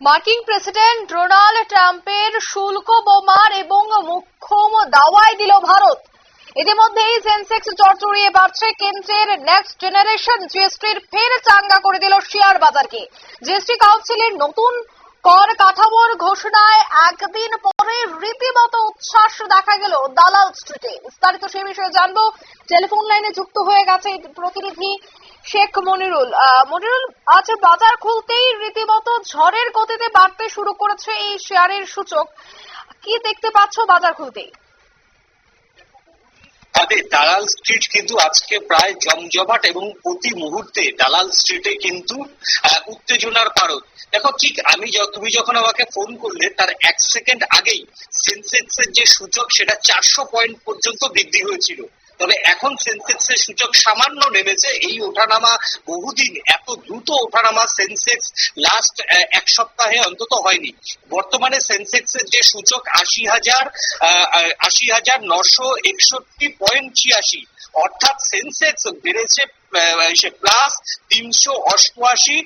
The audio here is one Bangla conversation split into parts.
মার্কিন প্রেসিডেন্ট ডোনাল্ড ট্রাম্পের শুল্ক বোমার এবং মুখ্যম দাওয়াই দিল ভারত। ইতিমধ্যেই সেন্সেক্স চড়চড়িয়ে বাড়ছে কেন্দ্রের নেক্সট জেনারেশন জিএসটির ফের চাঙ্গা করে দিল শেয়ার বাজারকে। জিএসটি কাউন্সিলের নতুন কর কাঠামোর ঘোষণায় একদিন পরে রীতিমতো উচ্ছ্বাস দেখা গেল দালাল স্ট্রিটে। বিস্তারিত সে বিষয়ে জানব। টেলিফোন লাইনে যুক্ত হয়ে গেছে প্রতিনিধি শেখ মনিরুল। মনিরুল, আজ বাজার খুলতেই রীতিমতো ঝড়ের গতিতে বাড়তে শুরু করেছে এই শেয়ারের সূচক। কি দেখতে পাচ্ছ বাজার খুলতেই? তাদের দালাল স্ট্রিট কিন্তু আজকে প্রায় জমজমাট এবং প্রতি মুহূর্তে দালাল স্ট্রিটে কিন্তু উত্তেজনার কারণ দেখো, ঠিক আমি তুমি যখন আমাকে ফোন করলে, তার এক সেকেন্ড আগেই সেন্সেক্স এর যে সূচক, সেটা চারশো পয়েন্ট পর্যন্ত বৃদ্ধি হয়েছিল। তবে এখন সেন্সেক্স এর সূচক সামান্য নেমেছে। এই ওঠানামা বহুদিন, এত দ্রুত ওঠানামা সেন্সেক্স লাস্ট এক সপ্তাহে অন্তত হয়নি। বর্তমানে সেন্সেক্স এর যে সূচক আশি হাজার আশি হাজার নশো একষট্টি পয়েন্ট ছিয়াশি, অর্থাৎ সেন্সেক্স বেড়েছে প্লাস তিনশো অষ্টআশি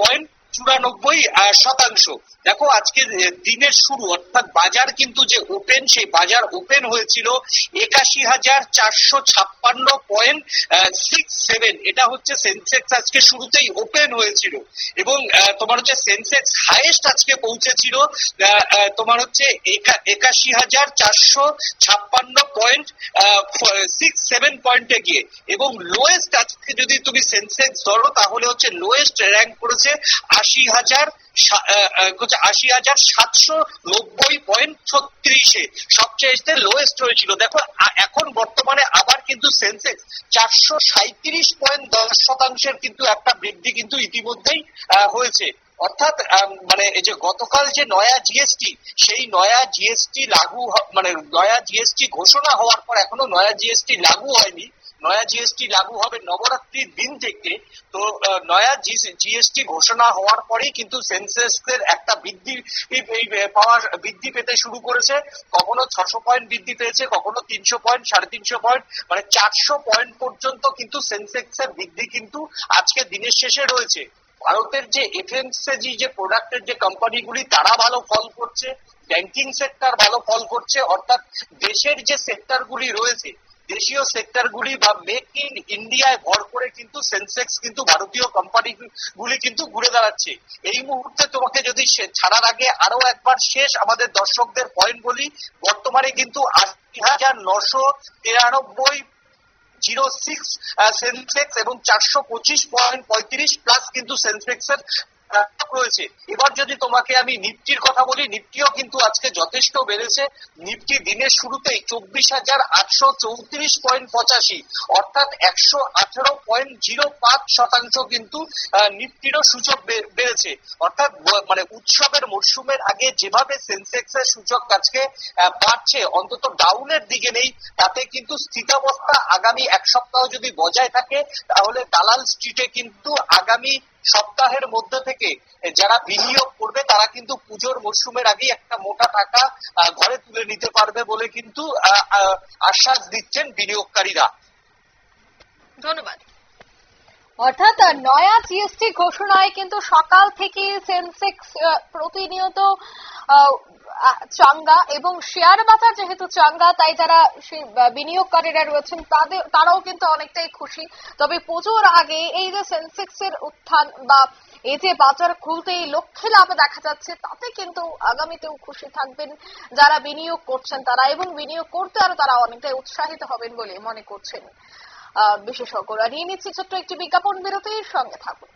পয়েন্ট চুরানব্বই শতাংশ। দেখো আজকে দিনের শুরু, অর্থাৎ বাজার কিন্তু যে ওপেন সেই বাজার ওপেন হয়েছিল একাশি হাজার চারশো ছাপ্পান্ন পয়েন্ট সিক্স সেভেন এটা হচ্ছে সেন্সেক্স আজকে শুরুতেই ওপেন হয়েছিল। এবং তোমার হচ্ছে সেন্সেক্স হাইয়েস্ট আজকে পৌঁছেছিল তোমার হচ্ছে একাশি হাজার চারশো ছাপ্পান্ন পয়েন্ট সিক্স সেভেন পয়েন্টে গিয়ে। এবং লোয়েস্ট আজকে যদি তুমি সেন্সেক্স ধরো, তাহলে হচ্ছে লোয়েস্ট র্যাঙ্ক করেছে আশি হাজার আশি হাজার সাতশো নব্বই পয়েন্ট ছত্রিশে। সবচেয়ে লোয়েস্ট হয়েছিল। দেখো এখন বর্তমানে আবার কিন্তু সেন্সেক্স চারশো সাঁত্রিশ পয়েন্ট দশ শতাংশের কিন্তু একটা বৃদ্ধি কিন্তু ইতিমধ্যেই হয়েছে। অর্থাৎ মানে এই যে গতকাল যে নয়া জিএসটি সেই নয়া জিএসটি লাগু মানে নয়া জিএসটি ঘোষণা হওয়ার পর এখনও নয়া জিএসটি লাগু হয়নি। নয়া জিএসটি লাগু হবে নবরাত্রির দিন থেকে তো নয়া জিএসটি ঘোষণা হওয়ার পরেই কিন্তু সেন্সেক্স এর একটা বৃদ্ধি, এই- এই পাওয়া বৃদ্ধি পেতে শুরু করেছে। কখনো ছশো পয়েন্ট বৃদ্ধি পেয়েছে, কখনো তিনশো পয়েন্ট, সাড়ে তিনশো পয়েন্ট মানে চারশো পয়েন্ট পর্যন্ত কিন্তু সেন্সেক্স এর বৃদ্ধি কিন্তু আজকে দিনের শেষে রয়েছে। ভারতের যে এফএমসিজি যে প্রোডাক্টের যে কোম্পানিগুলি, তারা ভালো ফল করছে, ব্যাংকিং সেক্টর ভালো ফল করছে, অর্থাৎ দেশের যে সেক্টরগুলি রয়েছে দেশীয় সেক্টরগুলি বা মেক ইন ইন্ডিয়ায় ভর করে কিন্তু সেন্সেক্স কিন্তু ভারতীয় কোম্পানি গুলি কিন্তু ঘুরে দাঁড়াচ্ছে। এই মুহূর্তে তোমাকে যদি ছাড়ার আগে আরও একবার শেষ আমাদের দর্শকদের পয়েন্ট বলি বর্তমানে কিন্তু আশি হাজার নশো তিরানব্বই জিরো সিক্স সেন্সেক্স এবং চারশো পঁচিশ পয়েন্ট পঁয়ত্রিশ প্লাস কিন্তু সেন্সেক্স এর আহ, রয়েছে এবার যদি তোমাকে আমি নিফটির কথা বলি, নিফটিও কিন্তু আজকে যথেষ্ট বেড়েছে। নিফটি দিনের শুরুতেই চব্বিশ হাজার আটশো চৌত্রিশ পয়েন্ট পঁচাশি, অর্থাৎ একশো আঠারো পয়েন্ট জিরো পাঁচ শতাংশ কিন্তু নিফটিরও সূচক বেড়েছে। অর্থাৎ মানে উৎসবের মরশুমের আগে যেভাবে সেন্সেক্স এর সূচক আজকে বাড়ছে, অন্তত ডাউনের দিকে নেই, তাতে কিন্তু স্থিতাবস্থা আগামী এক সপ্তাহ যদি বজায় থাকে, তাহলে দালাল স্ট্রিটে কিন্তু আগামী সপ্তাহের মধ্যে থেকে যারা বিনিয়োগ করবে তারা কিন্তু পুজোর মরশুমের আগেই একটা মোটা টাকা ঘরে তুলে নিতে পারবে বলে কিন্তু আশ্বাস দিচ্ছেন বিনিয়োগকারীরা। ধন্যবাদ। অর্থাৎ নয়া জিএসটি ঘোষণায় কিন্তু সকাল থেকে সেন্সেক্স প্রতিনিয়ত চাঙ্গা এবং শেয়ার বাজার যেহেতু চাঙ্গা তাই যারা সেই, বিনিয়োগকারীরা রয়েছেন তাদের তারাও কিন্তু অনেকটাই খুশি। তবে পুজোর আগে এই যে সেন্সেক্স এর উত্থান বা এই যে বাজার খুলতেই লক্ষ্যে লাভ দেখা যাচ্ছে, তাতে কিন্তু আগামীতেও খুশি থাকবেন যারা বিনিয়োগ করছেন তারা এবং বিনিয়োগ করতে আরও তারা অনেকটাই উৎসাহিত হবেন বলে মনে করছেন বিশেষজ্ঞরা। নিয়ে নিচ্ছি ছোট্ট একটি বিজ্ঞাপন বিরতির সঙ্গে থাকুন।